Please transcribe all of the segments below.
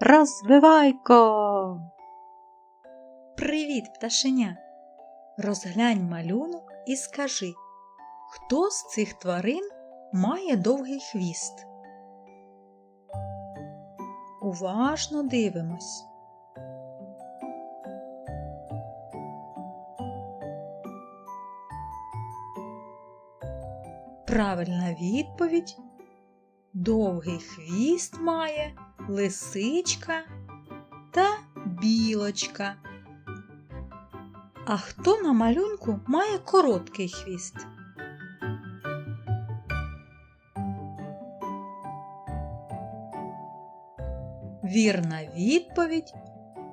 Розвивайко. Привіт, пташеня. Розглянь малюнок і скажи, хто з цих тварин має довгий хвіст? Уважно дивимось. Правильна відповідь. Довгий хвіст має лисичка та білочка. А хто на малюнку має короткий хвіст? Вірна відповідь.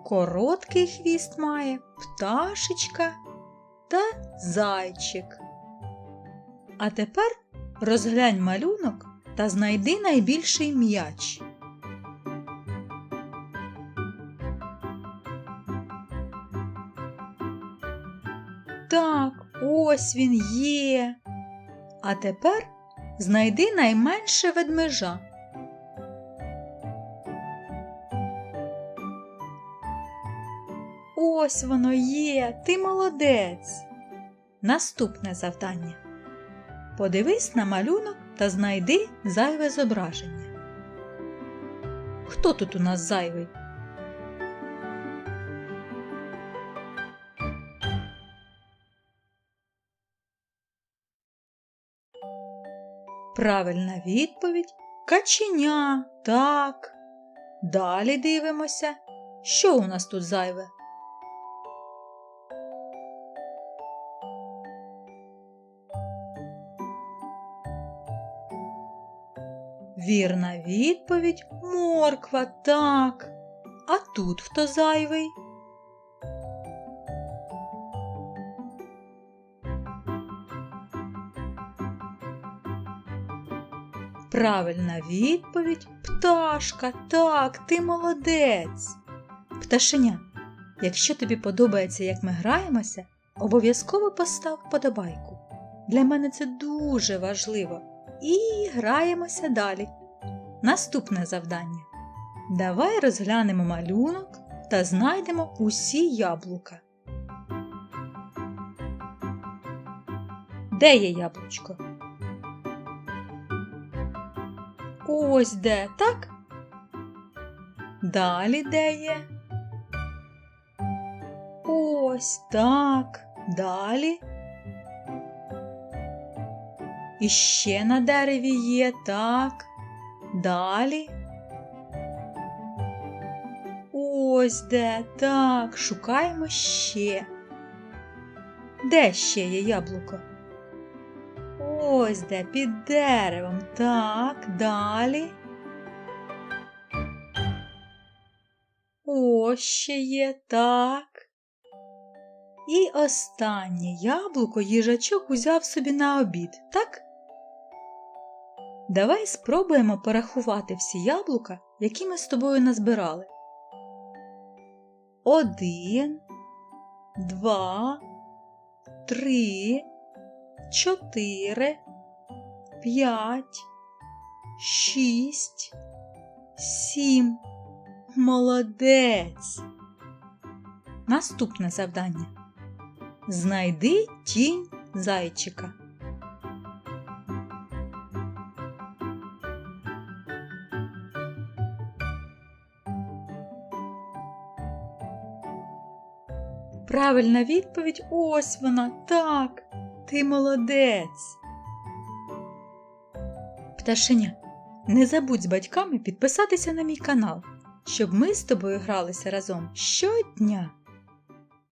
Короткий хвіст має пташечка та зайчик. А тепер розглянь малюнок та знайди найбільший м'яч. Так, ось він є. А тепер знайди найменше ведмежа. Ось воно є, ти молодець. Наступне завдання. Подивись на малюнок та знайди зайве зображення. Хто тут у нас зайвий? Правильна відповідь каченя. Так. Далі дивимося, що у нас тут зайве. Вірна відповідь морква, так. А тут хто зайвий? Правильна відповідь пташка. Так, ти молодець. Пташеня, якщо тобі подобається, як ми граємося, обов'язково постав вподобайку. Для мене це дуже важливо. І граємося далі. Наступне завдання. Давай розглянемо малюнок та знайдемо усі яблука. Де є яблучко? Ось де, так? Далі де є? Ось так. Далі. І ще на дереві є, так. Далі. Ось де, так, шукаємо ще. Де ще є яблуко? Ось де під деревом. Так, далі. Ось ще є, так. І останнє яблуко їжачок узяв собі на обід, так? Давай спробуємо порахувати всі яблука, які ми з тобою назбирали. Один, два, три, чотири, п'ять, шість, сім. Молодець. Наступне завдання. Знайди тінь зайчика. Правильна відповідь ось вона. Так, ти молодець. Пташеня, не забудь з батьками підписатися на мій канал, щоб ми з тобою гралися разом щодня.